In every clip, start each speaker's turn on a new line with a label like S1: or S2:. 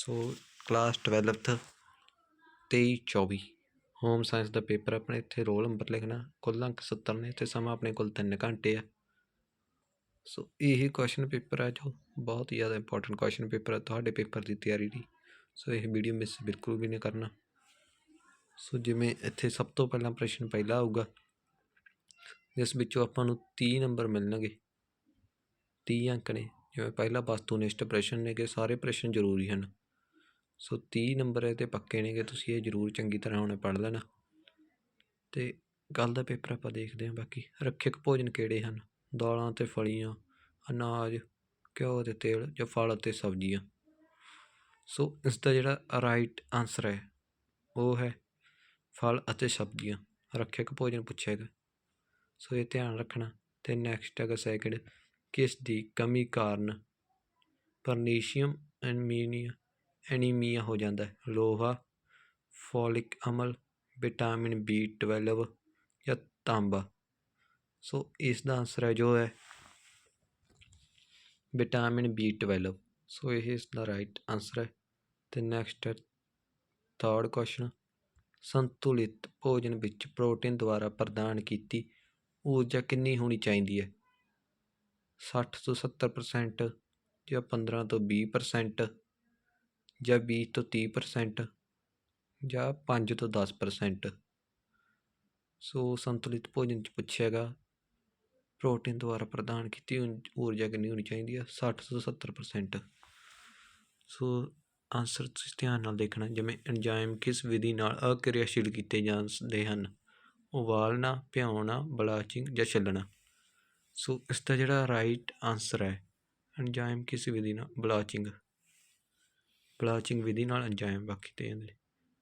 S1: So class 12th 23 24 home science ਦਾ paper ਆਪਣੇ ਇੱਥੇ roll number ਲਿਖਣਾ, ਕੁੱਲ ਅੰਕ 70 ਨੇ, ਤੇ ਸਮਾਂ ਆਪਣੇ ਕੋਲ 3 ਘੰਟੇ ਆ। ਸੋ ਇਹ ਕੁਐਸਚਨ ਪੇਪਰ ਆ ਜੋ ਬਹੁਤ ਹੀ ਜ਼ਿਆਦਾ ਇੰਪੋਰਟੈਂਟ ਕੁਐਸਚਨ ਪੇਪਰ ਹੈ ਤੁਹਾਡੇ ਪੇਪਰ ਦੀ ਤਿਆਰੀ ਲਈ। ਸੋ ਇਹ ਵੀਡੀਓ ਮਿਸ ਬਿਲਕੁਲ ਵੀ ਨਹੀਂ ਕਰਨਾ। ਸੋ ਜਿਵੇਂ ਇੱਥੇ ਸਭ ਤੋਂ ਪਹਿਲਾਂ ਪ੍ਰਸ਼ਨ ਪਹਿਲਾ ਆਊਗਾ, ਜਿਸ ਵਿੱਚੋਂ ਆਪਾਂ ਨੂੰ 30 ਨੰਬਰ ਮਿਲਣਗੇ। 30 ਅੰਕ ਨੇ, ਜਿਵੇਂ ਪਹਿਲਾ ਵਸਤੂਨਿਸ਼ਟ ਪ੍ਰਸ਼ਨ ਨੇ, ਕਿ ਸਾਰੇ ਪ੍ਰਸ਼ਨ ਜ਼ਰੂਰੀ ਹਨ। ਸੋ ਤੀਹ ਨੰਬਰ ਇਹ ਤੇ ਪੱਕੇ ਨੇ ਕਿ ਤੁਸੀਂ ਇਹ ਜ਼ਰੂਰ ਚੰਗੀ ਤਰ੍ਹਾਂ ਹੁਣੇ ਪੜ੍ਹ ਲੈਣਾ। ਅਤੇ ਕੱਲ੍ਹ ਦਾ ਪੇਪਰ ਆਪਾਂ ਦੇਖਦੇ ਹਾਂ ਬਾਕੀ। ਰੱਖਿਅਕ ਭੋਜਨ ਕਿਹੜੇ ਹਨ? ਦਾਲਾਂ ਅਤੇ ਫਲੀਆਂ, ਅਨਾਜ, ਘਿਓ ਅਤੇ ਤੇਲ ਜਾਂ ਫਲ ਅਤੇ ਸਬਜ਼ੀਆਂ। ਸੋ ਇਸ ਦਾ ਜਿਹੜਾ ਰਾਈਟ ਆਨਸਰ ਹੈ, ਉਹ ਹੈ ਫਲ ਅਤੇ ਸਬਜ਼ੀਆਂ। ਰੱਖਿਅਕ ਭੋਜਨ ਪੁੱਛਿਆ ਗਿਆ। ਸੋ ਇਹ ਧਿਆਨ ਰੱਖਣਾ। ਤੇ ਨੈਕਸਟ ਹੈਗਾ ਸੈਕਿੰਡ ਕਿਸ ਦੀ ਕਮੀ ਕਾਰਨ? ਪਰਨੀਸ਼ੀਅਮ ਐਨੀਮੀਆ ਐਨੀਮੀਆ ਹੋ ਜਾਂਦਾ ਲੋਹਾ, ਫੋਲਿਕ ਅਮਲ, ਵਿਟਾਮਿਨ B12 ਜਾਂ ਤਾਂਬਾ। ਸੋ ਇਸ ਦਾ ਆਨਸਰ ਹੈ ਜੋ ਹੈ ਵਿਟਾਮਿਨ B12 ਸੋ ਇਹ ਇਸ ਦਾ ਰਾਈਟ ਆਨਸਰ ਹੈ। ਤੇ ਨੈਕਸਟ ਹੈ ਥਰਡ ਕੁਐਸਚਨ ਸੰਤੁਲਿਤ ਭੋਜਨ ਵਿੱਚ ਪ੍ਰੋਟੀਨ ਦੁਆਰਾ ਪ੍ਰਦਾਨ ਕੀਤੀ ਊਰਜਾ ਕਿੰਨੀ ਹੋਣੀ ਚਾਹੀਦੀ ਹੈ? 60 ਤੋਂ 70% ਜਾਂ 15 ਤੋਂ 20% ਜਾਂ ਵੀਹ ਤੋਂ 30% ਜਾਂ ਪੰਜ ਤੋਂ 10% ਸੋ ਸੰਤੁਲਿਤ ਭੋਜਨ ਚ ਪੁੱਛਿਆ ਗਾ ਪ੍ਰੋਟੀਨ ਦੁਆਰਾ ਪ੍ਰਦਾਨ ਕੀਤੀ ਉਨ, ਊਰਜਾ ਕਿੰਨੀ ਹੋਣੀ ਚਾਹੀਦੀ ਆ? ਸੱਠ ਤੋਂ 70% ਸੋ ਆਨਸਰ ਤੁਸੀਂ ਧਿਆਨ ਨਾਲ ਦੇਖਣਾ, ਜਿਵੇਂ ਐਂਜ਼ਾਈਮ ਕਿਸ ਵਿਧੀ ਨਾਲ ਅਕਿਰਿਆਸ਼ੀਲ ਕੀਤੇ ਜਾਂਦੇ ਹਨ? ਉਬਾਲਣਾ, ਭਿਉਣਾ, ਬਲਾਚਿੰਗ ਜਾਂ ਛੱਲਣਾ? ਸੋ ਇਸ ਦਾ ਜਿਹੜਾ ਰਾਈਟ ਆਨਸਰ ਹੈ ਐਂਜ਼ਾਈਮ ਕਿਸ ਵਿਧੀ ਨਾਲ? ਬਲਾਚਿੰਗ। ਬਲਾਚਿੰਗ ਵਿਧੀ ਨਾਲ ਐਂਜ਼ਾਈਮ ਬਾਕੀ ਤੇ ਜਾਂਦੇ ਨੇ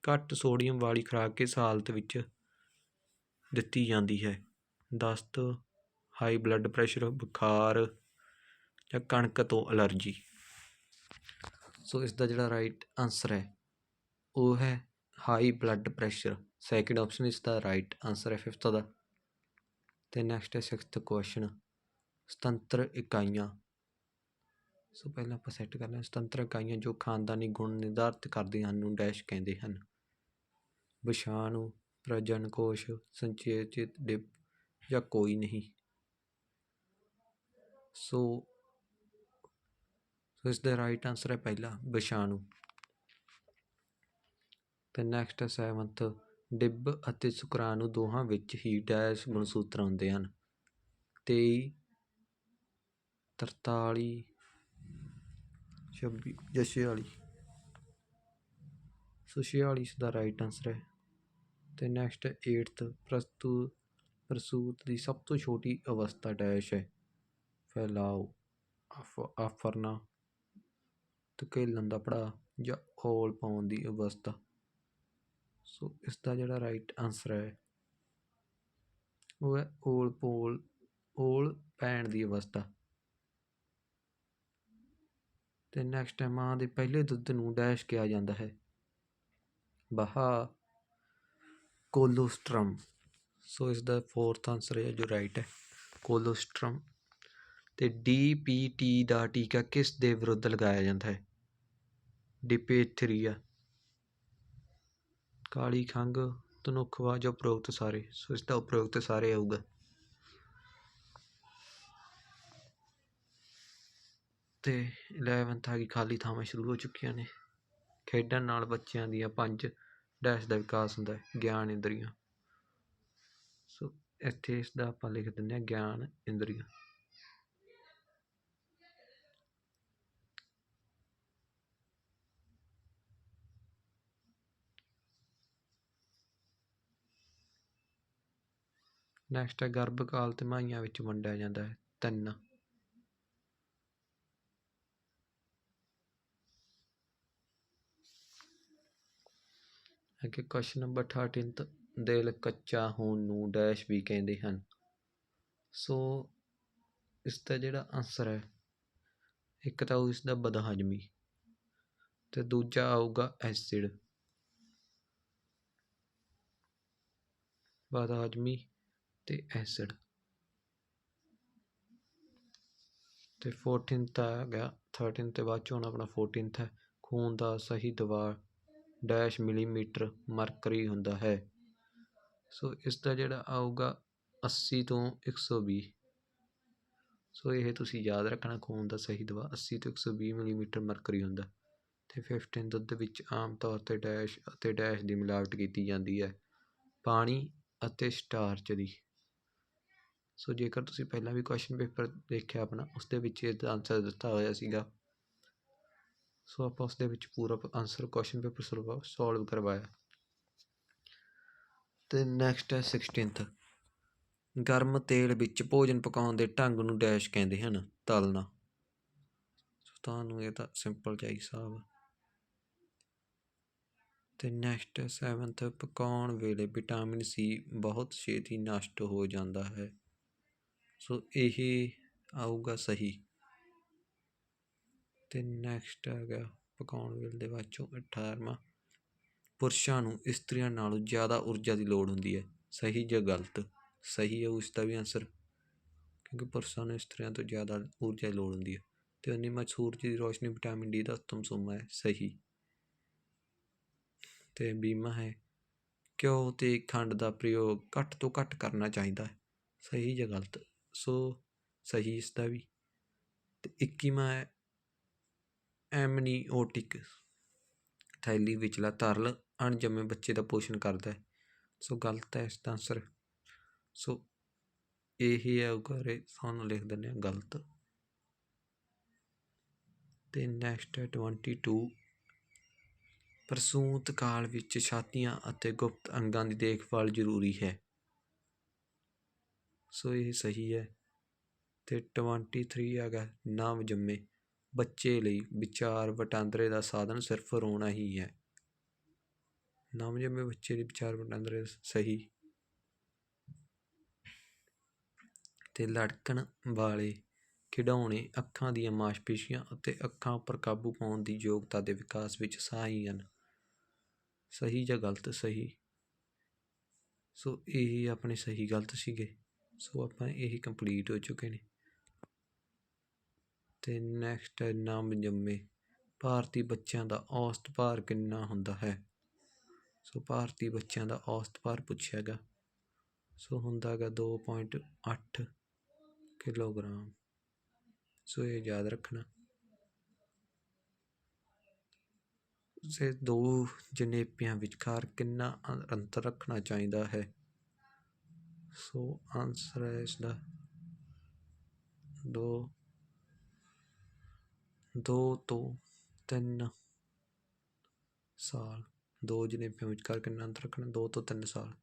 S1: ਘੱਟ ਸੋਡੀਅਮ ਵਾਲੀ ਖੁਰਾਕ ਇਸ ਹਾਲਤ ਵਿੱਚ ਦਿੱਤੀ ਜਾਂਦੀ ਹੈ। ਦਸਤ ਹਾਈ ਬਲੱਡ ਪ੍ਰੈਸ਼ਰ ਬੁਖਾਰ ਜਾਂ ਕਣਕ ਤੋਂ ਅਲਰਜੀ ਸੋ ਇਸ ਦਾ ਜਿਹੜਾ ਰਾਈਟ ਆਨਸਰ ਹੈ, ਉਹ ਹੈ high blood pressure second option ਇਸ ਦਾ ਰਾਈਟ ਆਨਸਰ ਹੈ ਫਿਫਥ ਦਾ। ਤੇ ਨੈਕਸਟ ਹੈ ਸਿਕਸਥ ਕੁਐਸਚਨ ਸੁਤੰਤਰ ਇਕਾਈਆਂ। ਸੋ ਪਹਿਲਾਂ ਆਪਾਂ ਸੈੱਟ ਕਰ ਲੈਂਦੇ ਸੁਤੰਤਰ ਇਕਾਈਆਂ ਜੋ ਖਾਨਦਾਨੀ ਗੁਣ ਨਿਰਧਾਰਤ ਕਰਦੀਆਂ ਹਨ ਨੂੰ ਡੈਸ਼ ਕਹਿੰਦੇ ਹਨ। ਵਿਸ਼ਾਣੂ ਪ੍ਰਜਨਨ ਕੋਸ਼, ਸੰਚੇਚਿਤ ਡਿਪ ਜਾਂ ਕੋਈ ਨਹੀਂ। ਸੋ ਸੋ ਇਸ ਦਾ ਰਾਈਟ ਆਨਸਰ ਹੈ ਪਹਿਲਾ ਵਿਸ਼ਾਣੂ। ਤੇ ਨੈਕਸਟ ਹੈ ਸੈਵੰਥ, ਡਿੱਬ ਅਤੇ ਸ਼ੁਕਰਾਣੂ ਦੋਹਾਂ ਵਿੱਚ ਹੀ ਡੈਸ਼ ਗੁਣਸੂਤਰ ਆਉਂਦੇ ਹਨ। 23 43 26 ਜਾਂ 46 ਸੋ 46 ਇਸ ਦਾ ਰਾਈਟ ਆਨਸਰ ਹੈ। ਤੇ ਨੈਕਸਟ ਹੈ 8th ਪ੍ਰਸਤੂ, ਪ੍ਰਸੂਤ ਦੀ ਸਭ ਤੋਂ ਛੋਟੀ ਅਵਸਥਾ ਡੈਸ਼ ਹੈ। ਫੈਲਾਓ, ਆਫ, ਆਫਰਨਾ ਧਕੇਲਣ ਦਾ ਪੜਾ ਜਾਂ ਔਲ ਪਾਉਣ ਦੀ ਅਵਸਥਾ। ਸੋ ਇਸ ਦਾ ਜਿਹੜਾ ਰਾਈਟ ਆਨਸਰ ਹੈ, ਉਹ ਹੈ ਔਲ ਪੋਲ ਔਲ ਪੈਣ ਦੀ ਅਵਸਥਾ। ਅਤੇ ਨੈਕਸਟ ਹੈ ਮਾਂ ਦੇ ਪਹਿਲੇ ਦੁੱਧ ਨੂੰ ਡੈਸ਼ ਕਿਹਾ ਜਾਂਦਾ ਹੈ। ਬਹਾ ਕੋਲੋਸਟ੍ਰਮ। ਸੋ ਇਸ ਦਾ ਫੋਰਥ ਆਨਸਰ ਹੈ ਜੋ ਰਾਈਟ ਹੈ। ਕੋਲੋਸਟ੍ਰਮ। ਤੇ ਡੀਪੀਟੀ ਦਾ ਟੀਕਾ ਕਿਸ ਦੇ ਵਿਰੁੱਧ ਲਗਾਇਆ ਜਾਂਦਾ ਹੈ? ਡਿਪੇਥਰੀਆ। ਕਾਲੀ ਖੰਘ ਤਨੁਖਵਾ ਜਾਂ ਉਪਰੋਕਤ ਸਾਰੇ। ਸੋ ਇਸ ਦਾ ਉਪਰੋਕਤ ਸਾਰੇ ਆਊਗਾ। ਤੇ 11th ਆ ਗਈ ਖਾਲੀ ਥਾਵਾਂ ਸ਼ੁਰੂ ਹੋ ਚੁੱਕੀਆਂ ਨੇ। ਖੇਡਣ ਨਾਲ ਬੱਚਿਆਂ ਦੀਆਂ ਪੰਜ ਡੈਸ਼ ਦਾ ਵਿਕਾਸ ਹੁੰਦਾ ਹੈ, ਗਿਆਨ ਇੰਦਰੀਆਂ। ਸੋ ਇੱਥੇ ਇਸ ਦਾ ਆਪਾਂ ਲਿਖ ਦਿੰਦੇ ਹਾਂ, ਗਿਆਨ ਇੰਦਰੀਆਂ। ਨੈਕਸਟ ਹੈ ਗਰਭ ਗਰਭਕਾਲ ਤਿਮਾਹੀਆਂ ਵਿੱਚ ਵੰਡਿਆ ਜਾਂਦਾ ਹੈ, ਤਿੰਨ। ਅੱਗੇ ਕੁਐਸਚਨ ਨੰਬਰ 13th ਦਿਲ ਕੱਚਾ ਹੋਣ ਨੂੰ ਡੈਸ਼ ਵੀ ਕਹਿੰਦੇ ਹਨ। ਸੋ ਇਸ ਦਾ ਜਿਹੜਾ ਆਨਸਰ ਹੈ, ਇੱਕ ਤਾਂ ਉਹ ਇਸ ਦਾ ਬਦਹਜ਼ਮੀ ਤੇ ਦੂਜਾ ਆਊਗਾ ਐਸਿਡ ਬਦਹਾਜ਼ਮੀ ਤੇ ਐਸਿਡ ਤੇ 14th ਆ ਗਿਆ 13 ਤੇ ਬਾਅਦ 'ਚੋਂ ਹੁਣ ਆਪਣਾ 14th ਹੈ, ਖੂਨ ਦਾ ਸਹੀ ਦਬਾਅ ਡੈਸ਼ ਮਿਲੀਮੀਟਰ ਮਰਕਰੀ ਹੁੰਦਾ ਹੈ। ਸੋ ਇਸ ਦਾ ਜਿਹੜਾ ਆਊਗਾ 80 ਤੋਂ 120 ਸੋ ਇਹ ਤੁਸੀਂ ਯਾਦ ਰੱਖਣਾ ਖੂਨ ਦਾ ਸਹੀ ਦਬਾਅ 80 ਤੋਂ 120 ਮਿਲੀਮੀਟਰ ਮਰਕਰੀ ਹੁੰਦਾ ਤੇ 15 ਦੁੱਧ ਵਿੱਚ ਆਮ ਤੌਰ ਤੇ ਡੈਸ਼ ਅਤੇ ਡੈਸ਼ ਦੀ ਮਿਲਾਵਟ ਕੀਤੀ ਜਾਂਦੀ ਹੈ। ਪਾਣੀ ਅਤੇ ਸਟਾਰਚ ਦੀ। ਸੋ ਜੇਕਰ ਤੁਸੀਂ ਪਹਿਲਾਂ ਵੀ ਕੁਐਸਚਨ ਪੇਪਰ ਦੇਖਿਆ ਆਪਣਾ ਉਸ ਦੇ ਵਿੱਚ ਇਹਦਾ ਆਨਸਰ ਦਿੱਤਾ ਹੋਇਆ ਸੀਗਾ ਸੋ ਆਪਾਂ ਉਸ ਦੇ ਵਿੱਚ ਪੂਰਾ ਆਨਸਰ ਕੁਐਸਚਨ ਪੇਪਰ ਸੋਲਵ ਕਰਵਾਇਆ। ਤੇ ਨੈਕਸਟ ਹੈ 16th ਗਰਮ ਤੇਲ ਵਿੱਚ ਭੋਜਨ ਪਕਾਉਣ ਦੇ ਢੰਗ ਨੂੰ ਡੈਸ਼ ਕਹਿੰਦੇ ਹਨ, ਤਲਣਾ। ਸੋ ਤੁਹਾਨੂੰ ਇਹ ਤਾਂ ਸਿੰਪਲ ਜਿਹਾ ਸਾਹਿਬ ਤੇ ਨੈਕਸਟ 7th ਪਕਾਉਣ ਵੇਲੇ ਵਿਟਾਮਿਨ ਸੀ ਬਹੁਤ ਛੇਤੀ ਨਸ਼ਟ ਹੋ ਜਾਂਦਾ ਹੈ। ਸੋ ਇਹ ਆਊਗਾ ਸਹੀ। ਅਤੇ ਨੈਕਸਟ ਹੈਗਾ ਪਕਾਉਣ ਵੇਲੇ ਦੇ ਬਾਅਦ 18ਵਾਂ ਪੁਰਸ਼ਾਂ ਨੂੰ ਇਸਤਰੀਆਂ ਨਾਲੋਂ ਜ਼ਿਆਦਾ ਊਰਜਾ ਦੀ ਲੋੜ ਹੁੰਦੀ ਹੈ। ਸਹੀ ਜਾਂ ਗਲਤ? ਸਹੀ ਹੈ ਉਸ ਦਾ ਵੀ ਆਨਸਰ ਕਿਉਂਕਿ ਪੁਰਸ਼ਾਂ ਨੂੰ ਇਸਤਰੀਆਂ ਤੋਂ ਜ਼ਿਆਦਾ ਊਰਜਾ ਦੀ ਲੋੜ ਹੁੰਦੀ ਹੈ। ਅਤੇ ਉਨੀ ਸੂਰਜ ਦੀ ਰੌਸ਼ਨੀ ਵਿਟਾਮਿਨ ਡੀ ਦਾ ਉੱਤਮ ਸੋਮਾ ਹੈ, ਸਹੀ। ਅਤੇ ਬੀਮਾ ਹੈ, ਘਿਓ ਅਤੇ ਖੰਡ ਦਾ ਪ੍ਰਯੋਗ ਘੱਟ ਤੋਂ ਘੱਟ ਕਰਨਾ ਚਾਹੀਦਾ ਹੈ। ਸਹੀ ਜਾਂ ਗਲਤ? ਸੋ ਸਹੀ ਇਸ ਦਾ ਵੀ। ਅਤੇ ਇੱਕੀਵਾਂ ਹੈ ਐਮਨੀਓਟਿਕ ਥੈਲੀ ਵਿਚਲਾ ਤਰਲ ਅਣਜੰਮੇ ਬੱਚੇ ਦਾ ਪੋਸ਼ਣ ਕਰਦਾ ਹੈ। ਸੋ ਗਲਤ ਹੈ ਇਸ ਦਾ ਆਨਸਰ ਸੋ ਇਹ ਹੀ ਹੈ ਉਗਾਰੇ ਸਾਨੂੰ ਲਿਖ ਦਿੰਦੇ ਹਾਂ ਗਲਤ। ਤੇ ਨੈਕਸਟ ਹੈ 22 ਪ੍ਰਸੂਤ ਕਾਲ ਵਿੱਚ ਛਾਤੀਆਂ ਅਤੇ ਗੁਪਤ ਅੰਗਾਂ ਦੀ ਦੇਖਭਾਲ ਜ਼ਰੂਰੀ ਹੈ। ਸੋ ਇਹ ਸਹੀ ਹੈ। ਤੇ 23 ਹੈਗਾ ਨਵ ਜੰਮੇ ਬੱਚੇ ਲਈ ਵਿਚਾਰ ਵਟਾਂਦਰੇ ਦਾ ਸਾਧਨ ਸਿਰਫ ਰੋਣਾ ਹੀ ਹੈ। ਨਵ ਬੱਚੇ ਦੀ ਵਿਚਾਰ ਵਟਾਂਦਰੇ ਸਹੀ। ਅਤੇ ਲੜਕਣ ਵਾਲੇ ਖਿਡੌਣੇ ਅੱਖਾਂ ਦੀਆਂ ਮਾਸਪੇਸ਼ੀਆਂ ਅਤੇ ਅੱਖਾਂ ਉੱਪਰ ਕਾਬੂ ਪਾਉਣ ਦੀ ਯੋਗਤਾ ਦੇ ਵਿਕਾਸ ਵਿੱਚ ਸਹਾਈ ਹਨ। ਸਹੀ ਜਾਂ ਗਲਤ? ਸਹੀ। ਸੋ ਇਹ ਆਪਣੇ ਸਹੀ ਗਲਤ ਸੀਗੇ। ਸੋ ਆਪਾਂ ਇਹ ਕੰਪਲੀਟ ਹੋ ਚੁੱਕੇ ਨੇ। ਅਤੇ ਨੈਕਸਟ ਹੈ ਨਾਮ ਜੰਮੇ। ਭਾਰਤੀ ਬੱਚਿਆਂ ਦਾ ਔਸਤ ਭਾਰ ਕਿੰਨਾ ਹੁੰਦਾ ਹੈ? ਸੋ ਭਾਰਤੀ ਬੱਚਿਆਂ ਦਾ ਔਸਤ ਭਾਰ ਪੁੱਛਿਆ ਗਾ ਸੋ ਹੁੰਦਾ ਹੈਗਾ 2.8 ਕਿਲੋਗ੍ਰਾਮ। ਸੋ ਇਹ ਯਾਦ ਰੱਖਣਾ। ਸੇ ਦੋ ਜਨੇਪਿਆਂ ਵਿਚਕਾਰ ਕਿੰਨਾ ਅੰਤਰ ਰੱਖਣਾ ਚਾਹੀਦਾ ਹੈ? ਸੋ ਆਨਸਰ ਹੈ ਇਸ ਦਾ ਦੋ ਤੋਂ ਤਿੰਨ ਸਾਲ। ਦੋ ਜਨੇਪਿਆਂ ਵਿਚਕਾਰ ਕਿੰਨਾ ਅੰਤਰ ਰੱਖਣਾ? ਦੋ ਤੋਂ ਤਿੰਨ ਸਾਲ।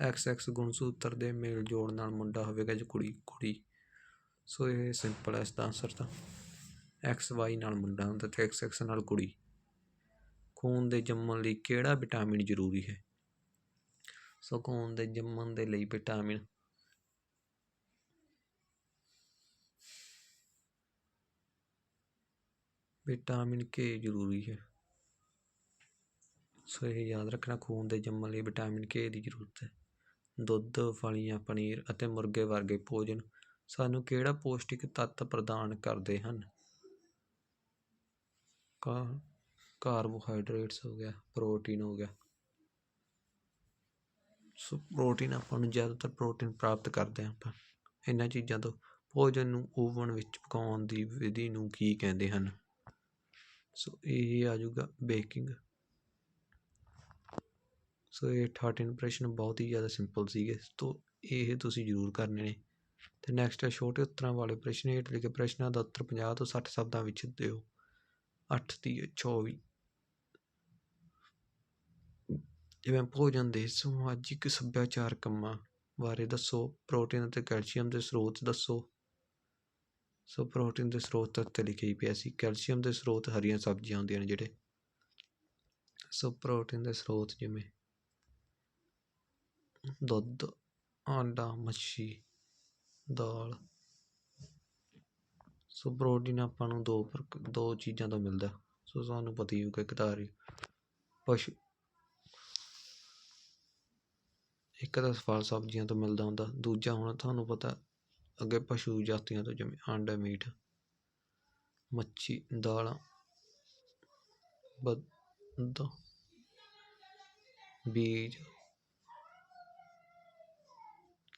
S1: ਐਕਸ ਐਕਸ ਗੁਣ ਸੂਤਰ ਦੇ ਮੇਲ ਜੋੜ ਨਾਲ ਮੁੰਡਾ ਹੋਵੇਗਾ ਜਾਂ ਕੁੜੀ ਕੁੜੀ। ਸੋ ਇਹ ਸਿੰਪਲ ਹੈ ਇਸਦਾ ਆਨਸਰ ਤਾਂ। ਐਕਸ ਵਾਈ ਨਾਲ ਮੁੰਡਾ ਹੁੰਦਾ ਤੇ ਐਕਸ ਐਕਸ ਨਾਲ ਕੁੜੀ। ਖੂਨ ਦੇ ਜੰਮਣ ਲਈ ਕਿਹੜਾ ਵਿਟਾਮਿਨ ਜ਼ਰੂਰੀ ਹੈ? ਸੋ ਖੂਨ ਦੇ ਜੰਮਣ ਦੇ ਲਈ ਵਿਟਾਮਿਨ ਵਿਟਾਮਿਨ ਕੇ ਜ਼ਰੂਰੀ ਹੈ। ਸੋ ਇਹ ਯਾਦ ਰੱਖਣਾ, ਖੂਨ ਦੇ ਜੰਮਣ ਲਈ ਵਿਟਾਮਿਨ ਕੇ ਦੀ ਜ਼ਰੂਰਤ ਹੈ। ਦੁੱਧ, ਫਲੀਆਂ, ਪਨੀਰ ਅਤੇ ਮੁਰਗੇ ਵਰਗੇ ਭੋਜਨ ਸਾਨੂੰ ਕਿਹੜਾ ਪੌਸ਼ਟਿਕ ਤੱਤ ਪ੍ਰਦਾਨ ਕਰਦੇ ਹਨ? ਕਾ, ਕਾਰਬੋਹਾਈਡਰੇਟਸ ਹੋ ਗਿਆ, ਪ੍ਰੋਟੀਨ ਹੋ ਗਿਆ। ਸੋ ਪ੍ਰੋਟੀਨ ਆਪਾਂ ਨੂੰ ਜ਼ਿਆਦਾਤਰ ਪ੍ਰੋਟੀਨ ਪ੍ਰਾਪਤ ਕਰਦੇ ਹਾਂ ਆਪਾਂ। ਇਹਨਾਂ ਚੀਜ਼ਾਂ ਤੋਂ ਭੋਜਨ ਨੂੰ ਓਵਨ ਵਿੱਚ ਪਕਾਉਣ ਦੀ ਵਿਧੀ ਨੂੰ ਕੀ ਕਹਿੰਦੇ ਹਨ? ਸੋ ਇਹ ਆ ਜਾਊਗਾ ਬੇਕਿੰਗ ਸੋ ਇਹ 13 ਪ੍ਰਸ਼ਨ ਬਹੁਤ ਹੀ ਜ਼ਿਆਦਾ ਸਿੰਪਲ ਸੀਗੇ। ਸੋ ਇਹ ਤੁਸੀਂ ਜ਼ਰੂਰ ਕਰਨੇ ਨੇ। ਤੇ ਨੈਕਸਟ ਹੈ ਛੋਟੇ ਉੱਤਰਾਂ ਵਾਲੇ ਪ੍ਰਸ਼ਨ, ਹੇਠ ਲਿਖੇ ਪ੍ਰਸ਼ਨਾਂ ਦਾ ਉੱਤਰ 50 ਤੋਂ 60 ਸ਼ਬਦਾਂ ਵਿੱਚ ਦਿਓ। 8 ਦੀ 24 ਜਿਵੇਂ ਭੋਜਨ ਦੇ ਸਮਾਜਿਕ ਸੱਭਿਆਚਾਰ ਕੰਮਾਂ ਬਾਰੇ ਦੱਸੋ, ਪ੍ਰੋਟੀਨ ਅਤੇ ਕੈਲਸ਼ੀਅਮ ਦੇ ਸਰੋਤ ਦੱਸੋ। ਸੋ ਪ੍ਰੋਟੀਨ ਦੇ ਸਰੋਤ ਉੱਤੇ ਲਿਖਿਆ ਹੀ। ਪਿਆ ਸੀ ਕੈਲਸ਼ੀਅਮ ਦੇ ਸਰੋਤ ਹਰੀਆਂ ਸਬਜ਼ੀਆਂ ਹੁੰਦੀਆਂ ਨੇ ਜਿਹੜੇ। ਸੋ ਪ੍ਰੋਟੀਨ ਦੇ ਸਰੋਤ ਜਿਵੇਂ ਦੁੱਧ, ਆਂਡਾ, ਮੱਛੀ, ਦਾਲ। ਸੋ ਪ੍ਰੋਟੀਨ ਆਪਾਂ ਨੂੰ ਦੋ ਪ੍ਰਕ- ਦੋ ਚੀਜ਼ਾਂ ਤੋਂ ਮਿਲਦਾ। ਸੋ ਸਾਨੂੰ ਪਤਾ ਹੀ ਹੋਊਗਾ ਇੱਕ ਤਾਂ ਹਰੀ ਪਸ਼ੂ। ਇੱਕ ਤਾਂ ਫਲ ਸਬਜ਼ੀਆਂ ਤੋਂ ਮਿਲਦਾ ਹੁੰਦਾ। ਦੂਜਾ ਹੁਣ ਤੁਹਾਨੂੰ ਪਤਾ ਅੱਗੇ ਪਸ਼ੂ ਜਾਤੀਆਂ ਤੋਂ ਜਿਵੇਂ ਆਂਡਾ ਮੀਟ, ਮੱਛੀ, ਦਾਲਾਂ, ਬਦ, ਬੀਜ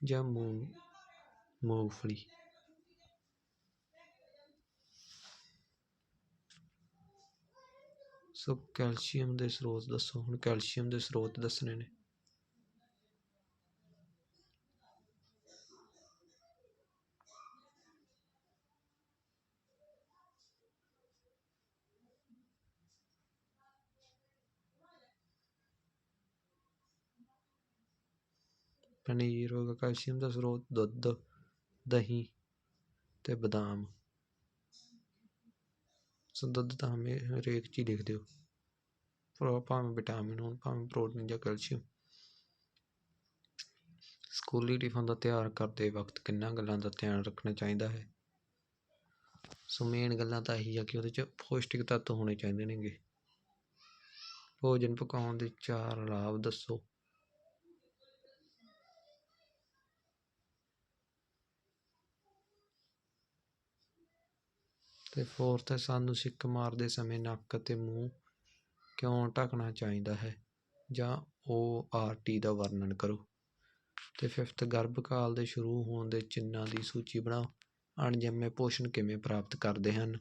S1: ਜਾਂ ਮੂੰਗ, ਮੂੰਗਫਲੀ। ਸੋ ਕੈਲਸ਼ੀਅਮ ਦੇ ਸਰੋਤ ਦੱਸੋ, ਹੁਣ ਕੈਲਸ਼ੀਅਮ ਦੇ ਸਰੋਤ ਦੱਸਣੇ ਨੇ। ਪਨੀਰ ਹੋ ਕੈਲਸ਼ੀਅਮ ਦਾ ਸਰੋਤ, ਦੁੱਧ, ਦਹੀਂ ਤੇ ਬਦਾਮ। ਸੋ ਦੁੱਧ ਤਾਂ ਹਮੇ ਹਰੇਕ ਚੀਜ਼ ਲਿਖ ਦਿਓ ਭਾ- ਭਾਵੇਂ ਵਿਟਾਮਿਨ ਹੋਣ, ਭਾਵੇਂ ਪ੍ਰੋਟੀਨ ਜਾਂ ਕੈਲਸ਼ੀਅਮ। ਸਕੂਲੀ ਟਿਫਨ ਦਾ ਤਿਆਰ ਕਰਦੇ ਵਕਤ ਕਿੰਨਾ ਗੱਲਾਂ ਦਾ ਧਿਆਨ ਰੱਖਣਾ ਚਾਹੀਦਾ ਹੈ? ਸੋ ਮੇਨ ਗੱਲਾਂ ਤਾਂ ਇਹੀ ਆ ਕਿ ਉਹਦੇ 'ਚ ਪੌਸ਼ਟਿਕ ਤੱਤ ਹੋਣੇ ਚਾਹੀਦੇ ਨੇਗੇ। ਭੋਜਨ ਪਕਾਉਣ ਦੇ ਚਾਰ ਲਾਭ ਦੱਸੋ। ਅਤੇ ਫੋਰਥ ਹੈ ਸਾਨੂੰ ਛਿੱਕ ਮਾਰਦੇ ਸਮੇਂ ਨੱਕ ਅਤੇ ਮੂੰਹ ਕਿਉਂ ਢੱਕਣਾ ਚਾਹੀਦਾ ਹੈ? ਜਾਂ ਓ ਆਰ ਟੀ ਦਾ ਵਰਣਨ ਕਰੋ। ਅਤੇ ਫਿਫਥ ਗਰਭ ਕਾਲ ਦੇ ਸ਼ੁਰੂ ਹੋਣ ਦੇ ਚਿੰਨ੍ਹਾਂ ਦੀ ਸੂਚੀ ਬਣਾਓ। ਅਣਜੰਮੇ ਪੋਸ਼ਣ ਕਿਵੇਂ ਪ੍ਰਾਪਤ ਕਰਦੇ ਹਨ?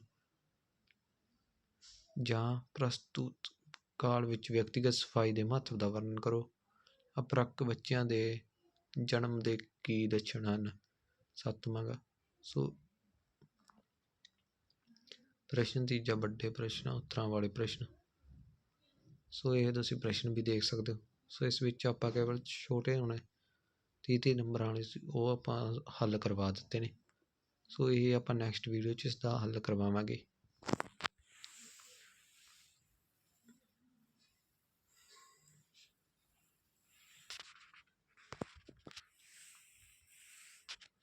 S1: ਜਾਂ ਪ੍ਰਸਤੁਤ ਕਾਲ ਵਿੱਚ ਵਿਅਕਤੀਗਤ ਸਫ਼ਾਈ ਦੇ ਮਹੱਤਵ ਦਾ ਵਰਣਨ ਕਰੋ। ਅਪਰਕ ਬੱਚਿਆਂ ਦੇ ਜਨਮ ਦੇ ਕੀ ਲੱਛਣ ਹਨ? ਸੱਤਵਾਂ ਗਾ ਸੋ ਪ੍ਰਸ਼ਨ ਤੀਜਾ, ਵੱਡੇ ਪ੍ਰਸ਼ਨ, ਉੱਤਰਾਂ ਵਾਲੇ ਪ੍ਰਸ਼ਨ। ਸੋ ਇਹ ਤੁਸੀਂ ਪ੍ਰਸ਼ਨ ਵੀ ਦੇਖ ਸਕਦੇ ਹੋ। ਸੋ ਇਸ ਵਿੱਚ ਆਪਾਂ ਕੇਵਲ ਛੋਟੇ ਹੋਣੇ ਤੀਹ ਤੀਹ ਨੰਬਰ ਵਾਲੇ ਸੀ, ਉਹ ਆਪਾਂ ਹੱਲ ਕਰਵਾ ਦਿੱਤੇ ਨੇ। ਸੋ ਇਹ ਆਪਾਂ ਨੈਕਸਟ ਵੀਡੀਓ 'ਚ ਇਸ ਦਾ ਹੱਲ ਕਰਵਾਵਾਂਗੇ।